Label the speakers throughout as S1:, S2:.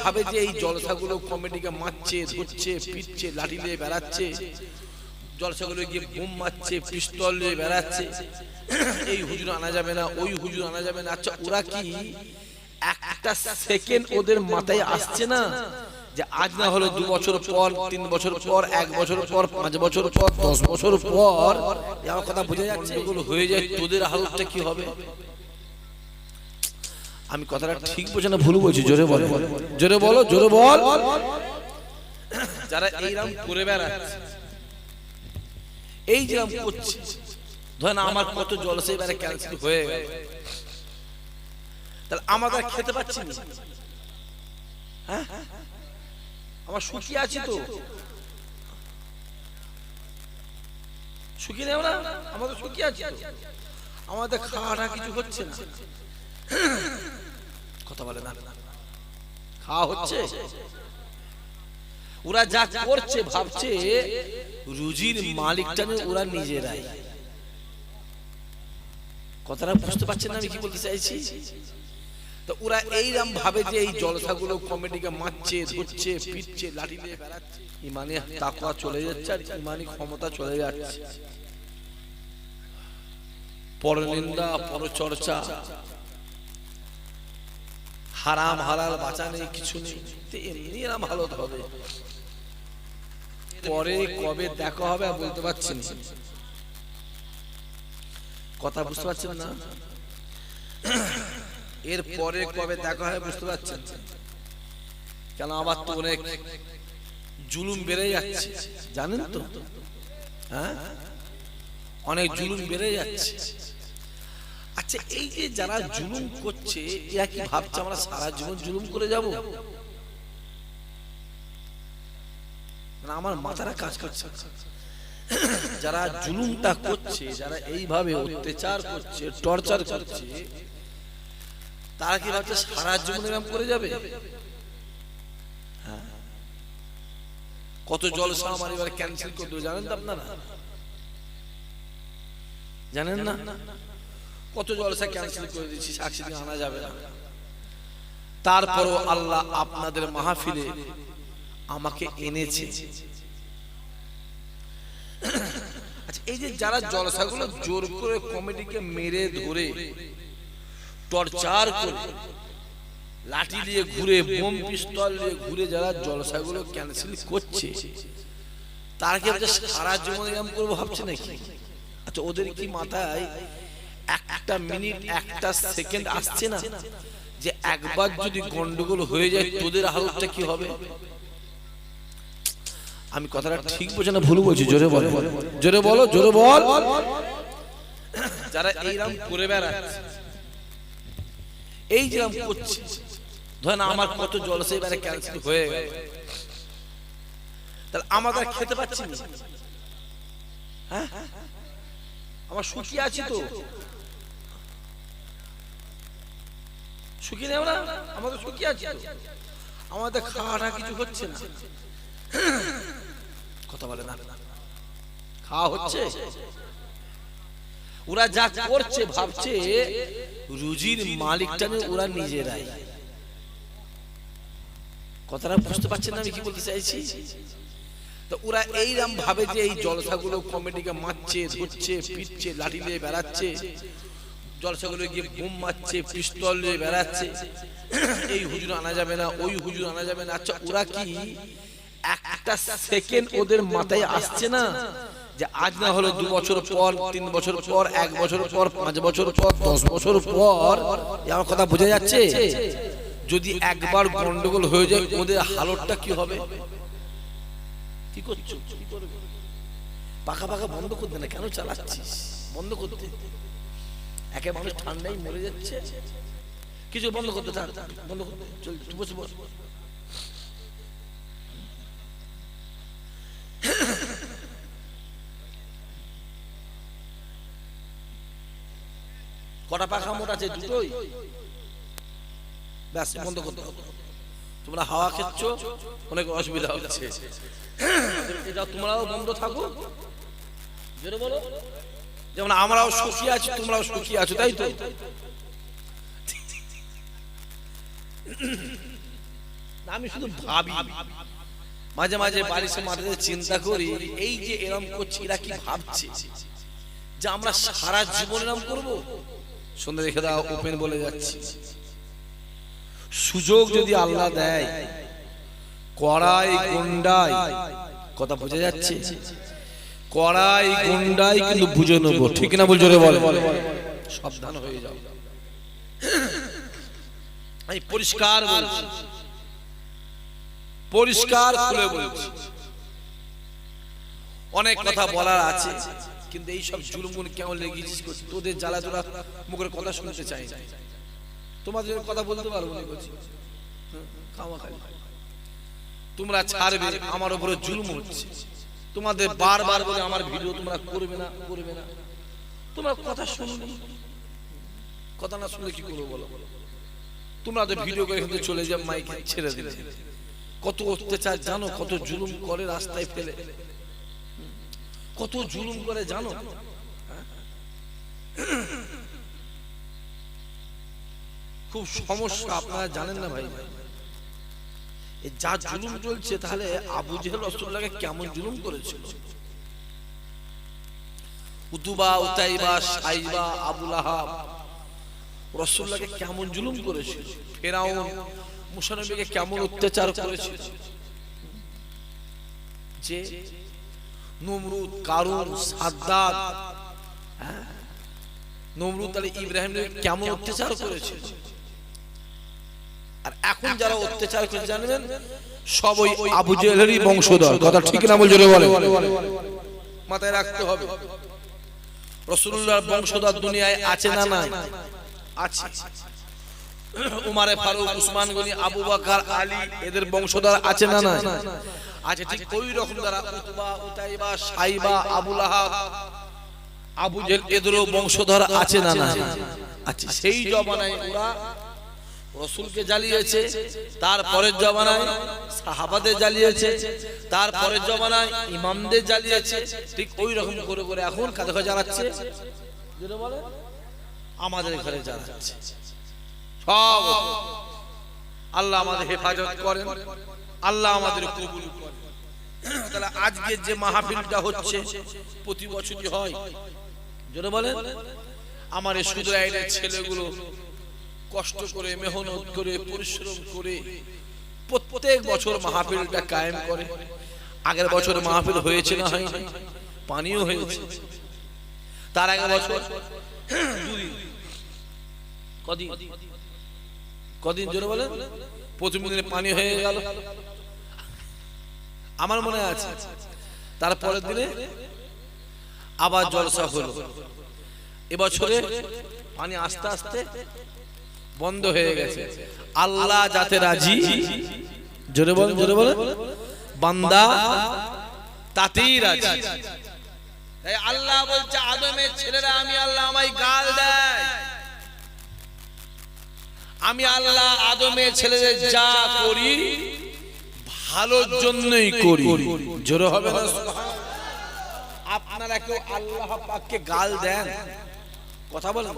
S1: ভাবে যে এই জলসাগুলো কমেডিকে মারছে, ধরছে, পিটছে, লাঠি দিয়ে বেড়াচ্ছে, জলসাগুলো গিয়ে বোম মারছে, পিস্তল দিয়ে বেড়াচ্ছে, এই হুজুর আনা যাবে না, ওই হুজুর আনা যাবে না। আচ্ছা ওরা কি একটা সেকেন্ড ওদের মাথায় আসছে না যে আজ না হলো দু বছর পর, তিন বছর পর, এক বছর পর, পাঁচ বছর পর, দশ বছর পর আমার কথা বোঝা যাচ্ছে, এগুলো হয়ে যায়, তোদের হালতটা কি হবে? আমি কথাটা ঠিক বলছি না ভুল বলছি জোরে বলো। জোরে বলো। জোরে বল যারা এইরকম করে বেড়াচ্ছে এই যেরকম করছে ধরেন আমার কত জল জলসে এবারে ক্যান্সেল হয়ে গেল। তাহলে আমাদের আর খেতে পাচ্ছি না। হ্যাঁ? আমার সুখী আছি তো। সুখী নেও না? আমাদের সুখী আছি আমাদের খাওয়াটা কিছু হচ্ছে না। কথা বলে না। খাওয়া হচ্ছে? ওরা যা করছে, ভাবছে, রুজির মালিকটা ওরা নিজেরাই। কথাটা বুঝতে পারছেন আমি কি বলতে চাইছি? তো ওরা এইরকম ভাবে যে এই জলসাগুলো কমিটিকে মারছে, ধরছে, পিটছে, লাঠি দিয়ে বেড়াচ্ছে, ইমানি তাকওয়া চলে যাচ্ছে আর ইমানি ক্ষমতা চলে যাচ্ছে। পরনিন্দা, পরচর্চা হারাম, হালাল বাঁচা নেই। কিছু নেই এমনি হবে। পরে কবে দেখা হবে বলতে পারছি কথা বুঝতে পারছেন না? এর পরে কবে দেখা হয় বুঝতে পারছেন? কেন আবার তো অনেক জুলুম বেড়ে যাচ্ছে। জানেন তো? হ্যাঁ? অনেক জুলুম বেড়ে যাচ্ছে। আচ্ছা এই যে যারা জুলুম করছে, এরা কি ভাবছে আমরা সারা জীবন জুলুম করে যাব? আমার মাথাটা কাজ করছে। যারা জুলুমটা করছে, যারা এইভাবে অত্যাচার করছে, টর্চার করছে, তারা কি ভাবছে সারা জীবন এরকম করে যাবে? হ্যাঁ। কত জলসা আমার এবার ক্যান্সেল করে দেবো, জানেন তো আপনারা? জানেন না? কত জলসা ক্যান্সেল করে দিচ্ছি সাক্ষী দিয়ে আনা যাবে না। তারপরও আল্লাহ আপনাদের মাহফিলে আমাকে এনেছে। আচ্ছা এই যে যারা জলসাগুলো জোর করে কমিটিকে মেরে ধরে টর্চার করে লাঠি দিয়ে ঘুরে বোম পিস্তল দিয়ে ঘুরে যারা জলসাগুলো ক্যান্সেল করছে তারা কি সারা জীবন এরকম করব ভাবছে নাকি? আচ্ছা ওদের কি মাথায় একটা মিনিট একটা সেকেন্ড আসছে না যে একবার যদি গন্ডগোল হয়ে যায় তোদের হালতটা কি হবে? আমি কথাটা ঠিক বলছি না ভুল বলছি? জোরে বলো। জোরে বলো জোরে বল। যারা এইরকম করে বেড়াচ্ছে এই যেরকম করছে ধরেন আমার কত জলসে এবারে ক্যান্সেল হয়ে গেল। তাহলে আমাদের খেতে পাচ্ছি না? হ্যাঁ? আমার সুখী আছি তো। সুখী নেও না, আমাদের সুখী আমাদের খাওয়াটা কিছু হচ্ছে না। কথা বলে না। খাওয়া হচ্ছে? ওরা যা করছে, ভাবছে, রুজির মালিকটা ওরা নিজেরাই। কথাটা বুঝতে পারছেন না আমি কি বলতে চাইছি? তো ওরা এইরকম ভাবে যে এই জলসাগুলো কমেডিকে মারছে, ধরছে, পিটছে, লাঠি দিয়ে বেড়াচ্ছে জলসাগুলো গিয়ে বোম মারছে, পিস্তল দিয়ে বেড়াচ্ছে। এই হুজুর আনা যাবে না, ওই হুজুর আনা যাবে না। আচ্ছা ওরা কি একটা সেকেন্ড ওদের মাথায় আসছে না যে আজ না হলো দু বছর পর, তিন বছর পর, এক বছর পর, পাঁচ বছর পর, দশ বছর পর আমার কথা বোঝা যাচ্ছে? যদি একবার গন্ডগোল হয়ে যায়, ওদের হালতটা কি হবে? কি করছ? পাকা পাকা বন্ধ করতে না, কেন চালাচ্ছিস? বন্ধ করতে। একে মানুষ ঠান্ডায় মরে যাচ্ছে। কিছু বন্ধ করতে থাক, বন্ধ করতে, চল বসে বস। কটা পাখা মোট আছে দুটোই? ব্যাস, বন্ধ করতে তোমরা হাওয়া খেচ্ছ, অনেক অসুবিধা হচ্ছে। তোমরাও বন্ধ থাকো। জোরে বলো। যেমন আমরাও সুখী আছি, তোমরাও সুখী আছো, তাই তো? আমি শুধু ভাবি, মাঝে মাঝে বাড়ির সে মাঠে চিন্তা করি, এই যে এরম করছি, এরা কি ভাবছে? যে আমরা সারা জীবন এরম করব? সন্ধ্যে রেখে দাও, ওপেন বলে যাচ্ছি। সুযোগ যদি আল্লাহ দেয়, কড়াই, গুন্ডাই, কথা বোঝা যাচ্ছে? কড়াই গুন্ডাই কিন্তু বুঝে নেব। ঠিক না বলছো বলে। সাবধান হয়ে যাও। আমি পরিষ্কার বলছি। পরিষ্কার খুলে বলছি। অনেক কথা বলার আছে। কিন্তু এই সব জুলুমগুন কেমন লেগেছিস? তোদের জ্বালা তোরা মুখের কথা শুনতে চাই না। তোমাদের কথা বলতে পারব না করছি খামাখালি তোমরা ছাড়বে আমার উপরে জুলুম হচ্ছে। তোমাদের বারবার বলে আমার ভিডিও তোমরা করবে না করবে না। তোমরা কথা শুনবে কথা না শুনলে কি করব বলো? তোমরা তো ভিডিও করে এখান চলে যাও মাইকে ছেড়ে দিলে কত অত্যাচার জানো কত জুলুম করে রাস্তায় ফেলে। কত জুলুম করে জানো। খুব সমস্যা আপনারা জানেন না ভাই। এ যা জুলুম চলছে, তাহলে আবু জেহেল রসুল্লাহকে কেমন জুলুম করেছিল? উতুবা, উতাইবা, সাইবা আবুল আহাব রসুল্লাহকে কেমন জুলুম করেছিল? ফেরাউন মুসানবীকে কেমন অত্যাচার করেছিল? যে নমরুদ, কারুন, সাদ্দাত হ্যাঁ? নমরুদ আলী ইব্রাহিম কেমন অত্যাচার করেছিল? আর এখন যারা অত্যাচার করে জানবেন সব ওই আবু জেহেলেরই বংশধর। কথা ঠিক না বলছো রে বলে? মাথায় রাখতে হবে। রসুল্লাহর বংশধর দুনিয়ায় আছে না নাই? আছে। উমারে ফারুক উসমান গনি আবু বকর আলী এদের বংশধর আছে না নাই? আছে ঠিক ওই রকম যারা উতবা উতাইবা সাইবা আবুল আহাব আবু জেল এদেরও বংশধর আছে না নাই? আছে সেই জমানায় ওরা রসুলকে জ্বালিয়েছে তারপরের জমানায় সাহাবাদের জ্বালিয়েছে তারপরের জমানায় ইমামদের জ্বালিয়েছে, ঠিক ওই রকম করে করে এখন কাদের ঘরে জ্বালাচ্ছে। আমাদের ঘরে জ্বালাচ্ছে। সব আল্লাহ আমাদের হেফাজত করেন, আল্লাহ আমাদের কবুল করেন। তাহলে আজকে যে মাহফিলটা হচ্ছে, প্রতি বছরই হয়। যেটা বলেন আমার এই শুধু ছেলেগুলো কষ্ট করে, মেহনত করে, পরিশ্রম করে প্রত্যেক বছর মাহফিলটা কায়েম করে। আগের বছর মাহফিল হয়েছে না হয় পানিও হয়েছে। তার আগের বছর কদিন? কদিন জোরে বলেন? প্রথম দিনে পানি হয়ে গেল। আমার মনে আছে তারপরের দিনে আবার জলসা হলো। এবছরে পানি আস্তে আস্তে বন্ধ হয়ে গেছে। আল্লাহ যাতে রাজি। জোরে বলেন জোরে বলেন বান্দা তাতেই রাজি। তাই আল্লাহ বলছে আদমের ছেলেরা আমি আল্লাহ আমায় গাল দেয়। আমি আল্লাহ আদমের ছেলেদের যা করি ভালোর জন্যই করি। জোরে হবে না? আপনারা কেউ আল্লাহ পাককে গাল দেন? কথা বলেন।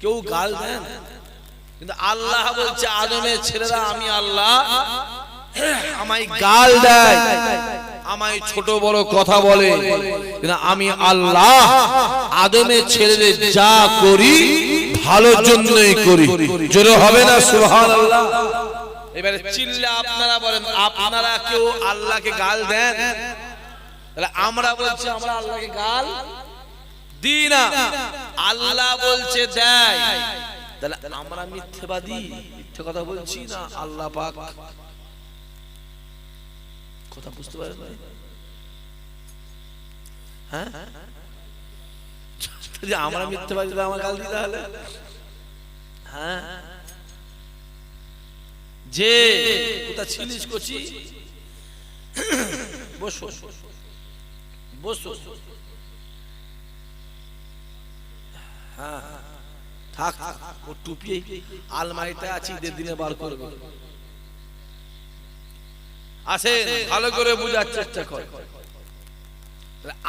S1: কেউ গাল দেন? কিন্তু আল্লাহ বলছে আদমের ছেলেরা আমি আল্লাহ আমায় গাল দেয় আমায় ছোট বড় কথা বলে কিন্তু আমি আল্লাহ আদমের ছেলেদের যা করি ভালোর জন্যই করি। জোরে হবে না সুবহানাল্লাহ? এবারে চিল্লে আপনারা বলেন আপনারা কেউ আল্লাহকে গাল দেন? তাহলে আমরা বলছি আমরা আল্লাহকে গাল দিই না। আল্লাহ বলছে দেয়। তাহলে আমরা মিথ্যেবাদী। মিথ্যে কথা বলছি না, আল্লাহ পাক। কথা বুঝতে পারেন? হ্যাঁ? আমরা মিথ্যেবাদী, তাহলে আমার গাল দিতে হলে হ্যাঁ? যে কোথা ছিলিস কচি? বসো। বসো। হ্যাঁ। থাক থাক, ও টুপি আলমারিতে আছে ঈদের দিনে বার করবে। আসে ভালো করে বোঝার চেষ্টা কর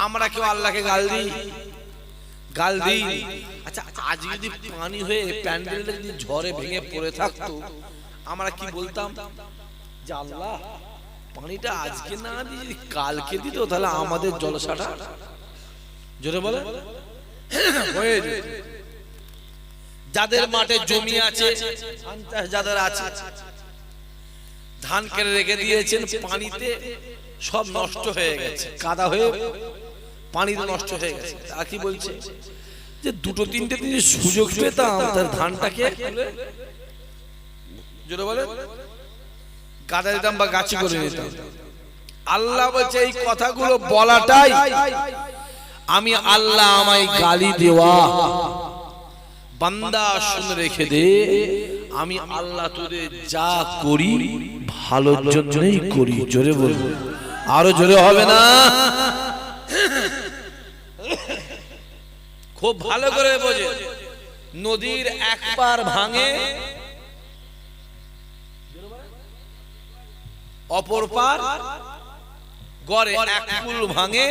S1: আমরা কেউ আল্লাহকে গাল দিই? গাল দিই? আচ্ছা আজ যদি পানি হয়ে প্যান্ডেলটা যদি ঝড়ে ভেঙে পড়ে থাকতো আমরা কি বলতাম? জাল্লা পানিটা আজকে না দিয়ে যদি কালকে দিত তাহলে আমাদের জলসাটা জোরে বলে হয়ে যেত। যাদের মাঠে জমি আছে যাদের আছে। ধান কেটে রেখে দিয়েছেন পানিতে সব নষ্ট হয়ে গেছে। কাদা হয়ে পানিতে নষ্ট হয়ে গেছে। তা কি বলছে? যে দুটো তিনটে দিন সুযোগ পেতাম তার ধানটাকে জোরে বলে? গাদা দিতাম বা গাছি করে নিতাম। আল্লাহ বলছে এই কথাগুলো বলাটাই আমি আল্লাহ আমায় গালি দেওয়া। বান্দা শুনে রেখে দে আমি আল্লাহ তোদের যা করি ভালোর জন্যই করি জোরে বলব আরও জোরে হবে না? খুব ভালো করে বোঝে। নদীর এক পার ভাঙে অপর পার গড়ে এক কুল ভাঙে।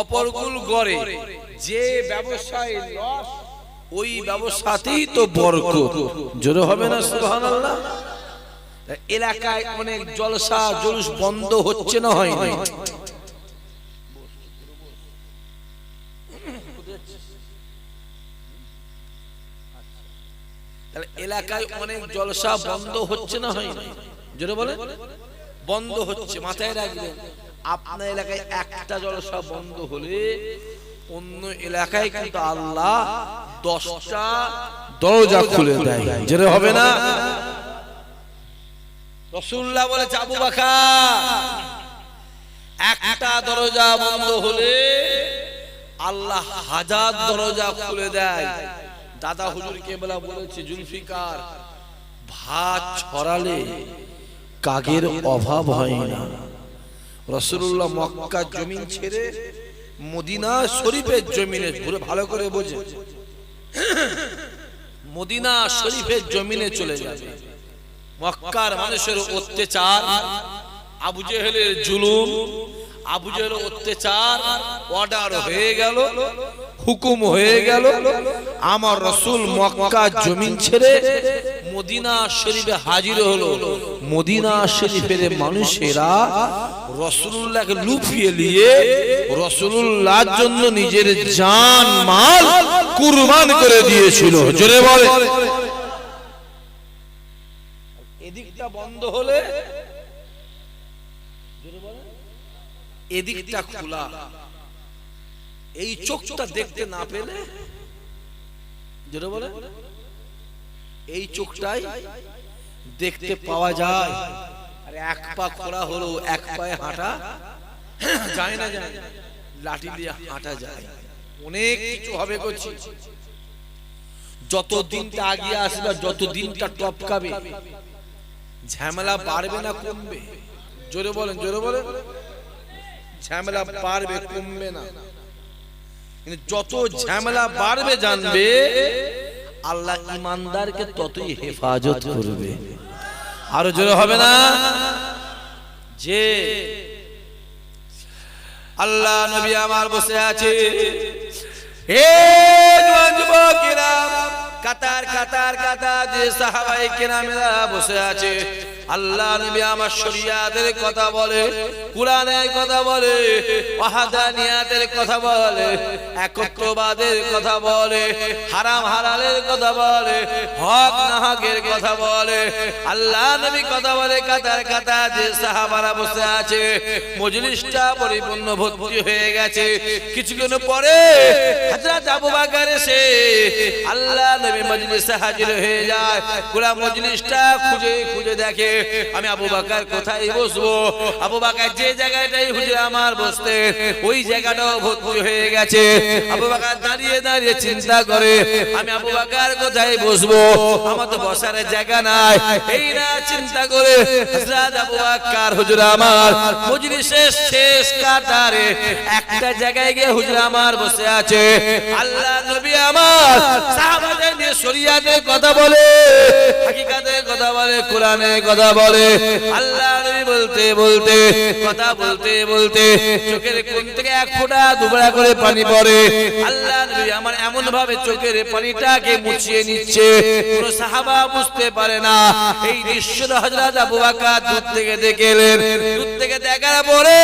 S1: অপর কুল গড়ে। যে ব্যবসায় লস ওই ব্যবসাতেই তো বরকত। জোরে হবে না সুবহানাল্লাহ? এলাকায় অনেক জলসা জলুস বন্ধ হচ্ছে না হয় না এলাকায় অনেক জলসা বন্ধ হচ্ছে না হয় না জোরে বলে বন্ধ হচ্ছে মাথায় রাখবেন। আপনার এলাকায় একটা জলসা বন্ধ হলে অন্য এলাকায় কিন্তু আল্লাহ দশটা দরজা খুলে দেয়। জোরে হবে না? রসুল্লাহ বলে চাবু বাখা একটা দরজা বন্ধ হলে আল্লাহ হাজার দরজা খুলে দেয়। দাদা হুজুর কেবলা বলেছে জুলফিকার ভাত ছড়ালে কাগের অভাব হয় না। রসুল্লাহ মক্কা জমিন ছেড়ে মদিনা শরীফের জমিনে পুরো ভালো করে বোঝে। মদিনা শরীফের জমিনে চলে যাবে। মক্কার মানুষের অত্যাচার, আবু জেহেলের জুলুম, আবু জেহেলের অত্যাচার অর্ডার হয়ে গেল, হুকুম হয়ে গেল। আমার রসুল মক্কা জমিন ছেড়ে মদিনা শরীফে হাজির হলো। মদিনা শরীফের মানুষেরা রসুল্লাহকে লুফিয়ে নিয়ে রসুল্লাহর জন্য নিজের জান মাল কুরবান করে দিয়েছিল। জোরে বলে। এদিকটা বন্ধ হলে এদিকটা খোলা। এই চোখটা দেখতে না পেলে যেটা বলে। এই চোখটাই দেখতে পাওয়া যায়। এক পা খোলা হলো, এক পায়ে হাঁটা। যায় না, যায় লাঠি দিয়ে হাঁটা যায়। অনেক কিছু হবে করছি যত দিনটা আগিয়ে আসবে যত দিনটা টপকাবে, ঝামেলা বাড়বে না, কমবে। জোরে বলেন জোরে বলেন। ঝামেলা বাড়বে, কমবে না। কিন্তু যত ঝামেলা বাড়বে, জানবে, আল্লাহ ইমানদারকে ততই হেফাজত করবে। আরও জোরে হবে না? যে আল্লাহ নবী আমার বসে আছে। এ কাতার কাতার কাতার যে সাহাবাই কেরামেরা বসে আছে। আল্লাহ নবী আমার শরিয়াতের কথা বলে কোরআনের কথা বলে ওয়াহাদানিয়াতের কথা বলে একত্রবাদের কথা বলে হারাম হালালের কথা বলে হক না হকের কথা বলে। আল্লাহ নবী কথা বলে কাতার কাতার যে সাহাবারা বসে আছে মজলিসটা পরিপূর্ণ ভর্তি হয়ে গেছে। কিছুক্ষণ পরে হযরত আবু বকর এসে আল্লাহ নবী মজলিসে হাজির হয়ে যায়। পুরো মজলিসটা খুঁজে খুঁজে দেখে আমি আবু বকর কোথায় বসবো? আবু বকর যে জায়গাটাই হুজুর আমার বসতে, ওই জায়গাটাও ভর্তি হয়ে গেছে। আবু বকর দাঁড়িয়ে দাঁড়িয়ে চিন্তা করে, আমি আবু বকর কোথায় বসবো? আমার তো বসার জায়গা নাই। এই না চিন্তা করে, হযরত আবু বকর, হুজুর আমার, মজলিসের শেষ কাতারে একটা জায়গায় গিয়ে হুজুর আমার বসে আছে। আল্লাহ নবী আমার সাহাবাদের দিয়ে শরিয়াতের কথা বলে, হাকিকাতের কথা বলে, কোরআনের কথা বলে। আল্লাহ বলতে বলতে, কথা বলতে বলতে চোখের কোন থেকে এক ফোঁটা দুবড়া করে পানি পড়ে। আল্লাহ নবী আমার এমন ভাবে চোখের পানিটাকে মুছিয়ে নিচ্ছে। কোন সাহাবা বুঝতে পারে না। এই দৃশ্য হযরত আবু বকর দূর থেকে দেখে এলেন। দূর থেকে দেখার পরে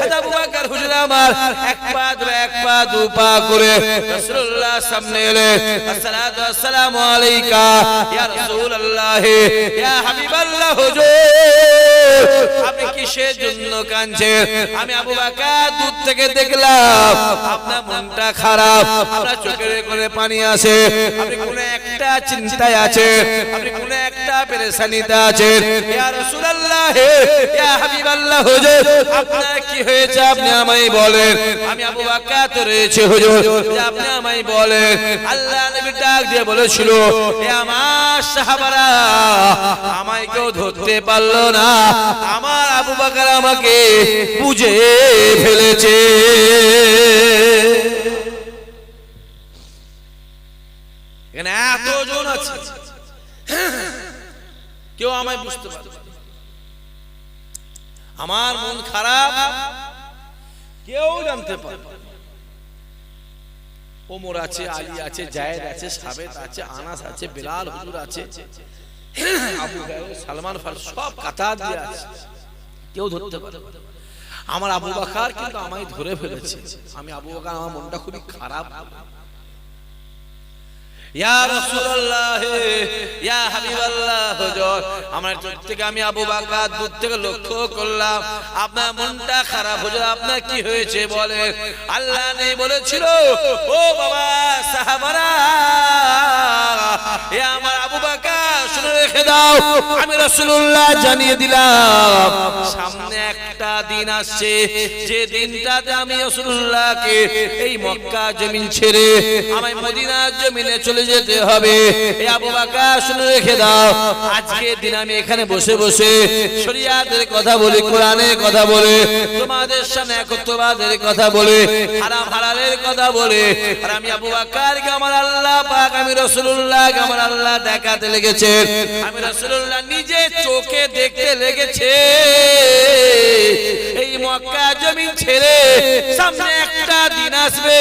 S1: হযরত আবু বকর আমার এক পা ধরে, এক পা দু পা করে রাসূলুল্লাহ সামনে এলে, আসসালাতু আসসালামু আলাইকা, ইয়া রাসূলুল্লাহ, ইয়া হাবিবাল্লাহ, হুজুর। আপনি কিসের জন্য কাঁদছেন? আমি আবু বকর দূর থেকে দেখলাম আপনার মনটা খারাপ আপনার চোখের করে পানি আসে আপনি কোন একটা চিন্তায় আছেন আপনি কোন একটা পেরেশানিতে আছেন। ইয়া রাসূলুল্লাহ ইয়া হাবিবাল্লাহ হুজুর আপনার কি হয়েছে আপনি আমায় বলেন? আমি আবু বকর তো রয়েছে হুজুর আপনি আমায় বলেন। আল্লাহ নবী ডাক দিয়ে বলেছিল এ আমার সাহাবারা আমায় কেউ ধরতে পারল না। আমার আবু বকর আমাকে বুঝে ফেলেছে। এখানে এতজন আছে। কেউ আমায় বুঝতে পারবে আমার মন খারাপ, কেউ জানতে পারবে ওমর আছে, আলী আছে, জায়েদ আছে সাবেদ আছে, আনাস আছে, বেলাল, হুজুর আছে। সালমান সব কেউ ধরতে পারে আমার আবু বাকার কিন্তু আমায় ধরে ফেলেছে। আমি আবু বাকার, আমার মনটা খুবই খারাপ। লক্ষ্য করলাম। আপনার মনটা খারাপ হুজুর আপনার কি হয়েছে বলে আল্লাহ নেই বলেছিল, ও বাবা আমার আবু বকর শুনে রেখে দাও। আমি রাসূলুল্লাহ জানিয়ে দিলাম, সামনে একটা দিন আসছে। যে দিনটাতে আমি রাসূলুল্লাহকে এই মক্কা জমিন ছেড়ে আমায় মদিনার জমিনে চলে যেতে হবে। এখানে বসে বসে কথা বলি, কোরআনের কথা বলে, তোমাদের সামনে কথা বলে কথা বলে। আর আমি আবু আমার আল্লাহ পাক, আমি আল্লাহ দেখাতে লেগেছে। নিজে চোখে দেখতে লেগেছে। এই মক্কা জমিন ছেড়ে সামনে একটা দিন আসবে।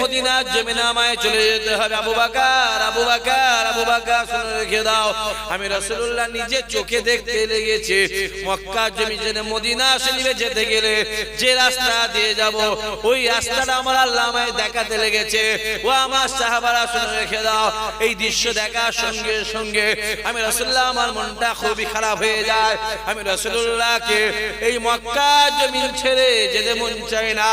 S1: মদিনার জমিনে আমায় চলে যেতে হবে। আবু বাকার আবু বাকার আবু বাকার, শুনে রেখে দাও। আমি রাসূলুল্লাহ নিজে চোখে দেখতে লেগেছে। মক্কা জমি জেনে মদিনা শরীফে যেতে গেলে যে রাস্তা দিয়ে যাব, ওই রাস্তাটা আমার আল্লাহ আমায় দেখাতে লেগেছে। ও আমার সাহাবারা শুনে রেখে দাও। এই দৃশ্য দেখার সঙ্গে সঙ্গে আমি রাসূলুল্লাহ, আমার মনটা খুবই খারাপ হয়ে যায়। আমি রাসূলুল্লাহকে এই মক্কা জমিন ছেড়ে যেতে মন চাই না।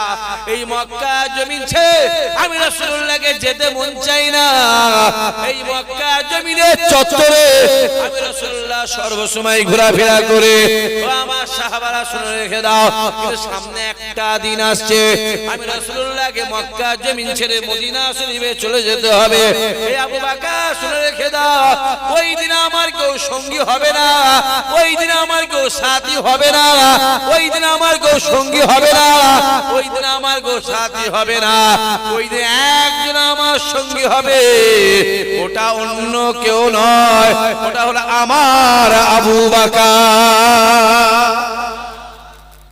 S1: এই মক্কা জমিন ছেড়ে আমি রাসূলুল্লাহকে যেতে মন চাই না। এই মক্কা জমিনের চত্বরে আমি রাসূলুল্লাহ সর্বসময় ঘোরাফেরা করে। আমার সাহাবারা শুনে রেখে দাও সামনে একটা দিন আসছে। আমি রাসূলুল্লাহকে মক্কা জমিন ছেড়ে মদিনা শরীফে চলে যেতে হবে। এই আবু বকর, শুনে রেখে দাও, ওই দিন আমার কেউ সঙ্গী হবে না। ওই দিন আমার কেউ সাথী হবে না। ওই দিন আমার কেউ সঙ্গী হবে না। ওই দিন আমার কেউ সাথী হবে না। ওই দিন একজন আমার সঙ্গী হবে। ওটা অন্য কেউ নয়। ওটা হলো আমার আবু বাকা।